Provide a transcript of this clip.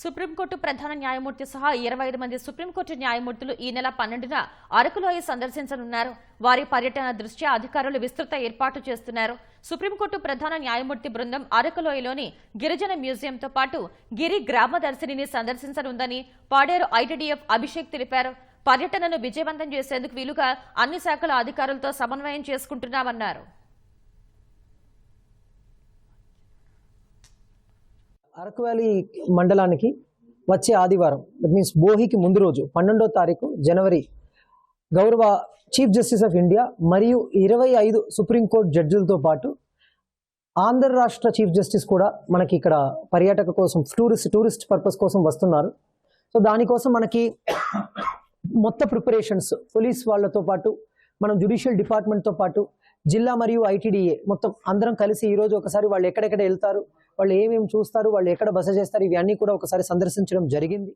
Supreme court ప్రధాన న్యాయమూర్తి సహా ఇరవై ఐదు మంది సుప్రీంకోర్టు న్యాయమూర్తులు ఈ నెల పన్నెండున అరకులోయ సందర్శించనున్నారు. వారి పర్యటన దృష్ట్యా అధికారులు విస్తృత ఏర్పాటు చేస్తున్నారు. సుప్రీంకోర్టు ప్రధాన న్యాయమూర్తి బృందం అరకులోయలోని గిరిజన మ్యూజియంతో పాటు గిరి గ్రామ దర్శినిని సందర్శించనుందని పాడేరు ఐటీడీఎఫ్ అభిషేక్ తెలిపారు. పర్యటనను విజయవంతం చేసేందుకు వీలుగా అన్ని శాఖల అధికారులతో సమన్వయం చేసుకుంటున్నామన్నారు. అరకు వ్యాలీ మండలానికి వచ్చే ఆదివారం దట్ మీన్స్ బోహికి ముందు రోజు పన్నెండో తారీఖు జనవరి గౌరవ చీఫ్ జస్టిస్ ఆఫ్ ఇండియా మరియు ఇరవై ఐదు సుప్రీంకోర్టు జడ్జిలతో పాటు ఆంధ్ర రాష్ట్ర చీఫ్ జస్టిస్ కూడా మనకి ఇక్కడ పర్యాటక కోసం టూరిస్ట్ టూరిస్ట్ పర్పస్ కోసం వస్తున్నారు. సో దానికోసం మనకి మొత్తం ప్రిపరేషన్స్ పోలీస్ వాళ్ళతో పాటు మనం జుడిషియల్ డిపార్ట్మెంట్తో పాటు జిల్లా మరియు ఐటీడీఏ మొత్తం అందరం కలిసి ఈరోజు ఒకసారి వాళ్ళు ఎక్కడెక్కడ వెళ్తారు వాళ్ళు ఏమేమి చూస్తారు వాళ్ళు ఎక్కడ బస చేస్తారు ఇవన్నీ కూడా ఒకసారి సందర్శించడం జరిగింది.